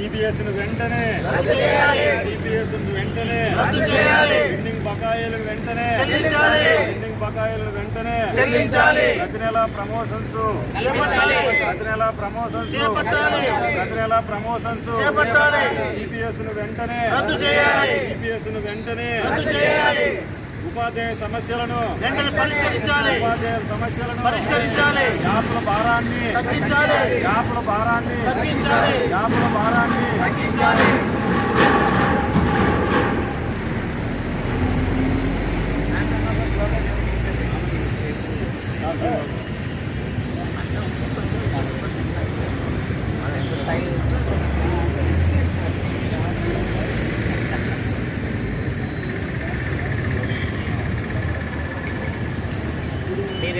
సిబిఎస్ను వెంటనే సిబిఎస్ను వెంటనే పెండింగ్ బకాయిలు వెంటనే పెండింగ్ బకాయిలు వెంటనే ప్రతి నెల ప్రమోషన్స్. ప్రతి నెల ప్రమోషన్స్. ప్రతి నెల ప్రమోషన్స్. సిబిఎస్ను వెంటనే సిబిఎస్ను వెంటనే ఉపాధ్యాయ సమస్యలను పరిష్కరించాలి. ఉపాధ్యాయుల సమస్యలను పరిష్కరించాలి. యాప్ల భారాన్ని తగ్గించాలి. యాప్ల భారాన్ని తగ్గించాలి. యాప్ల భారాన్ని తగ్గించాలి.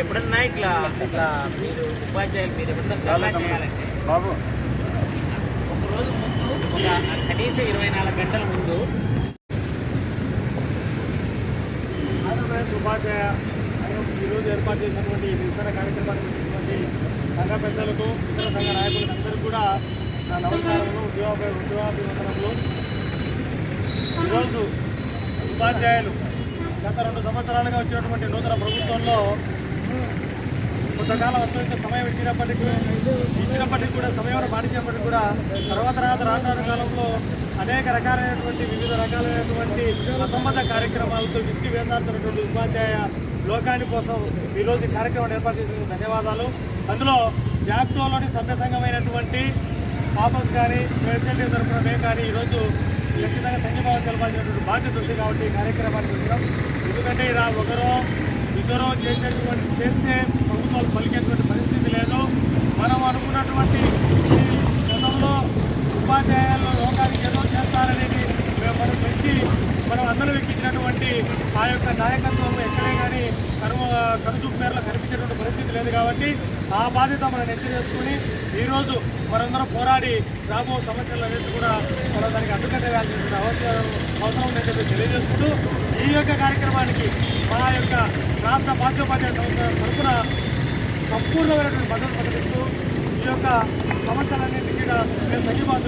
ఎప్పుడన్నా ఇట్లా ఇట్లా మీరు ఉపాధ్యాయులు మీరు ఎప్పుడన్నా చాలా చేయాలంటే? బాబు. ఒక రోజు ముందు ఒక కనీసం ఇరవై నాలుగు గంటల ముందు ఆంధ్రప్రదేశ్ ఉపాధ్యాయ ఈరోజు ఏర్పాటు చేసినటువంటి నిరసన కార్యక్రమానికి సంఘ పెద్దలకు ఇతర సంఘ నాయకులకు అందరికీ కూడా నా నమస్కారములు ఉద్యోగ ఉద్యోగాభివందనములు. ఈరోజు ఉపాధ్యాయులు గత రెండు సంవత్సరాలుగా వచ్చినటువంటి నూతన ప్రభుత్వంలో కొంతకాలం అత్యంత సమయం ఇచ్చినప్పటికీ ఇచ్చినప్పటికీ కూడా సమయం పాటించినప్పటికీ కూడా తర్వాత తర్వాత రానున్న కాలంలో అనేక రకాలైనటువంటి వివిధ రకాలైనటువంటి అసంబద్ధ కార్యక్రమాలతో విసిగి వేదాడుతున్నటువంటి ఉపాధ్యాయ లోకాని కోసం ఈరోజు ఈ కార్యక్రమం ఏర్పాటు చేసినందుకు ధన్యవాదాలు. అందులో జాక్టోలోని సభ్య సంఘమైనటువంటి పాపస్ కానీ మేడ్చల్ తరఫున మేము కానీ ఈరోజు ఖచ్చితంగా సంఘీభావం తెలపాల్సినటువంటి బాధ్యత ఉంది కాబట్టి ఈ కార్యక్రమానికి ఎందుకంటే ఇలా ఒకరో ఇద్దరు చేసేటువంటి చేస్తే ప్రభుత్వాలు పలికేటువంటి పరిస్థితి లేదు. మనం అనుకున్నటువంటి ఈ గతంలో ఉపాధ్యాయులు లోకానికి ఏదో చేస్తారనేది మేము మనం పెంచి మనం అందరూ ఎక్కించినటువంటి ఆ యొక్క నాయకత్వం ఎక్కడే కానీ కరువు కరుచూపు మేరలో కనిపించేటువంటి పరిస్థితి లేదు కాబట్టి ఆ బాధ్యత మనం నెత్తి చేసుకుని ఈరోజు మనందరం పోరాడి రాబో సమస్యలన్నింటి కూడా మనం దానికి అడ్డుకట్ట వేయాల్సిన అవసరం అవసరం ఉందని చెప్పి తెలియజేసుకుంటూ ఈ యొక్క కార్యక్రమానికి మా యొక్క రాష్ట్ర బాధ్యోపాధ్యాయ సంస్థ తరఫున సంపూర్ణమైనటువంటి భద్రత ప్రకటిస్తూ ఈ యొక్క సమస్యలన్నింటినీ కూడా మేము సంఘీభావం